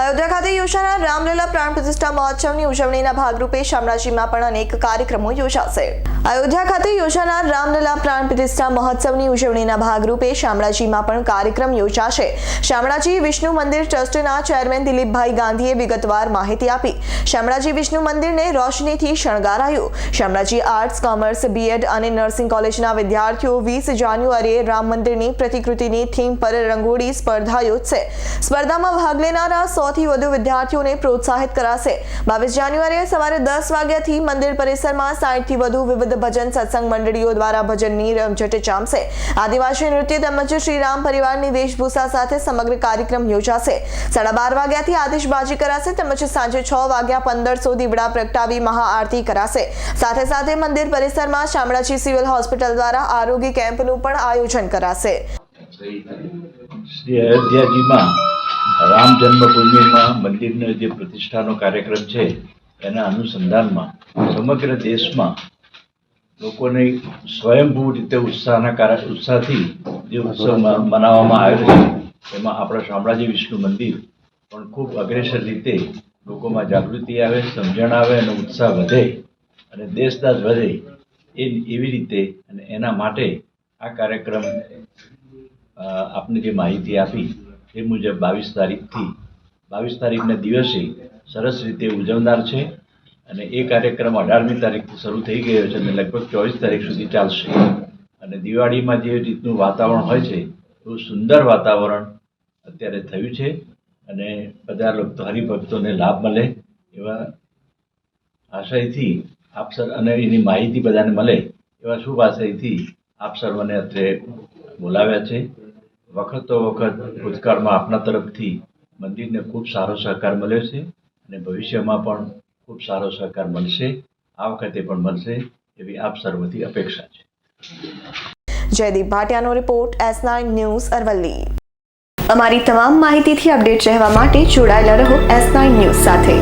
અયોધ્યા ખાતે યોજાનાર રામલીલા પ્રાણ પ્રતિષ્ઠા મહોત્સવની ઉજવણીના ભાગરૂપે શામળાજીમાં પણ અનેક કાર્યક્રમો યોજાશે. અયોધ્યા ખાતે યોજાનાર રામલીલા પ્રાણ પ્રતિષ્ઠા મહોત્સવની ઉજવણીના ભાગરૂપે શામળાજીમાં પણ કાર્યક્રમ યોજાશે. શામળાજી વિષ્ણુ મંદિર ટ્રસ્ટના ચેરમેન દિલીપભાઈ ગાંધીએ વિગતવાર માહિતી આપી. શામળાજી વિષ્ણુ મંદિરને રોશનીથી શણગારાયું. શામળાજી આર્ટ્સ, કોમર્સ બીએડ અને નર્સિંગ કોલેજના વિદ્યાર્થીઓ વીસ જાન્યુઆરીએ રામ મંદિરની પ્રતિકૃતિની થીમ પર રંગોળી સ્પર્ધા યોજશે. સ્પર્ધામાં ભાગ લેનારા સૌથી વધુ વિદ્યાર્થીઓને પ્રોત્સાહિત કરાશે. બાવીસ જાન્યુઆરીએ સવારે દસ વાગ્યાથી મંદિર પરિસરમાં સાઠથી વધુ વિવિધ ભજન સત્સંગ મંડળીઓ દ્વારા ભજનની રમઝટ જામશે આદિવાસી નૃત્ય તેમજ શ્રીરામ પરિવારની વેશભૂષા સાથે સમગ્ર કાર્યક્રમ યોજાશે. સાડા બાર વાગ્યાથી આતિશબાજી કરાશે તેમજ સાંજે છ વાગ્યા પંદરસો દીવડા પ્રગટાવી મહાઆરતી કરાશે. સાથે સાથે મંદિર પરિસરમાં શામળાજી સિવિલ હોસ્પિટલ દ્વારા આરોગ્ય કેમ્પનું પણ આયોજન કરાશે. શ્રી અયોધ્યાજીમાં રામ જન્મભૂમિમાં મંદિરનો જે પ્રતિષ્ઠાનો કાર્યક્રમ છે, એના અનુસંધાનમાં સમગ્ર દેશમાં લોકોને સ્વયંભૂ રીતે ઉત્સાહના કારણ, ઉત્સાહથી જે ઉત્સવ મનાવવામાં આવ્યો છે, એમાં આપણા શામળાજી વિષ્ણુ મંદિર પણ ખૂબ અગ્રેસર રીતે લોકોમાં જાગૃતિ આવે, સમજણ આવે અને ઉત્સાહ વધે અને દેશદાસ વધે એ, એવી રીતે અને એના માટે આ કાર્યક્રમ આપને જે માહિતી આપી એ મુજબ બાવીસ તારીખથી, બાવીસ તારીખના દિવસે સરસ રીતે ઉજવનાર છે અને એ કાર્યક્રમ અઢારમી તારીખથી શરૂ થઈ ગયો છે અને લગભગ ચોવીસ તારીખ સુધી ચાલશે. અને દિવાળીમાં જે રીતનું વાતાવરણ હોય છે એવું સુંદર વાતાવરણ અત્યારે થયું છે અને બધા લોકો હરિભક્તોને લાભ મળે એવા આશયથી આપ સર, અને એની માહિતી બધાને મળે એવા શુભ આશયથી આપ સર્વને અત્રે બોલાવ્યા છે. વખતો વખત ભૂતકાળમાં આપના તરફથી મંદિરને ખૂબ સારો સહકાર મળ્યો છે અને ભવિષ્યમાં પણ ખૂબ સારો સહકાર મળશે. આ વખતે પણ મળશે એવી આપ સર્વથી અપેક્ષા છે. Jaydeep ભાટિયાનો report S nine news Aravalli. અમારી તમામ માહિતીથી અપડેટ રહેવા માટે જોડાયેલા રહો એસ નાઇન ન્યૂઝ સાથે.